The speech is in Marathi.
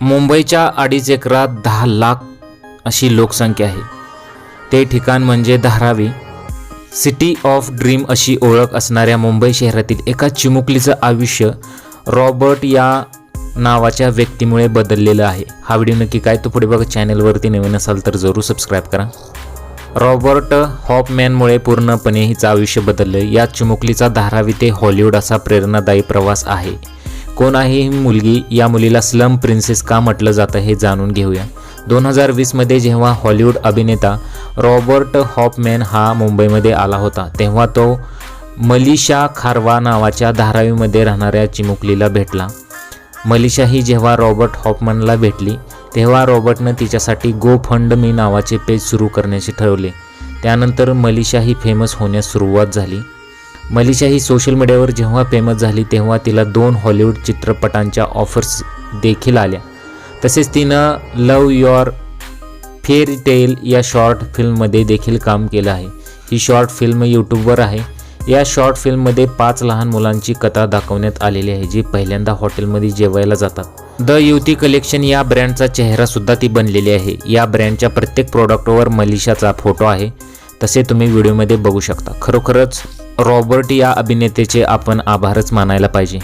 मुंबईच्या अडीच एकरात दहा लाख अशी लोकसंख्या आहे. ते ठिकाण म्हणजे धारावी. सिटी ऑफ ड्रीम अशी ओळख असणाऱ्या मुंबई शहरातील एका चिमुकलीचं आयुष्य रॉबर्ट या नावाच्या व्यक्तीमुळे बदललेलं आहे. हा व्हिडिओ नक्की काय तो पुढे बघा. चॅनलवरती नवीन असाल तर जरूर सबस्क्राईब करा. रॉबर्ट हॉपमॅनमुळे पूर्णपणे हिचं आयुष्य बदललं. या चिमुकलीचा धारावी ते हॉलिवूड असा प्रेरणादायी प्रवास आहे. कोण आहे ही मुलगी या मुलीला स्लम प्रिन्सेस का म्हटलं जातं हे जाणून घेऊया. दोन हजार वीसमध्ये जेव्हा हॉलिवूड अभिनेता रॉबर्ट हॉपमॅन हा मुंबईमध्ये आला होता तेव्हा तो मलिशा खारवा नावाच्या धारावीमध्ये राहणाऱ्या चिमुकलीला भेटला. मलिशा ही जेव्हा रॉबर्ट हॉपमनला भेटली तेव्हा रॉबर्टनं तिच्यासाठी गो फंड मी नावाचे पेज सुरू करण्याचे ठरवले. त्यानंतर मलिशा ही फेमस होण्यास सुरुवात झाली. मलिशा ही सोशल मीडियावर जेव्हा फेमस झाली तेव्हा तिला दोन हॉलिवूड चित्रपटांच्या ऑफर्स देखील आल्या. तसेच तिनं लव युअर फेअरी टेल या शॉर्ट फिल्ममध्ये देखील काम केलं आहे. ही शॉर्ट फिल्म यूट्यूबवर आहे. या शॉर्ट फिल्ममध्ये पाच लहान मुलांची कथा दाखवण्यात आलेली आहे जी पहिल्यांदा हॉटेलमध्ये जेवायला जातात. द युती कलेक्शन या ब्रँडचा चेहरा सुद्धा ती बनलेली आहे. या ब्रँडच्या प्रत्येक प्रोडक्टवर मलिशाचा फोटो आहे. तसे तुम्ही व्हिडिओमध्ये बघू शकता. खरोखरच रॉबर्ट या अभिनेतेचे आपण आभारच मानायला पाहिजे.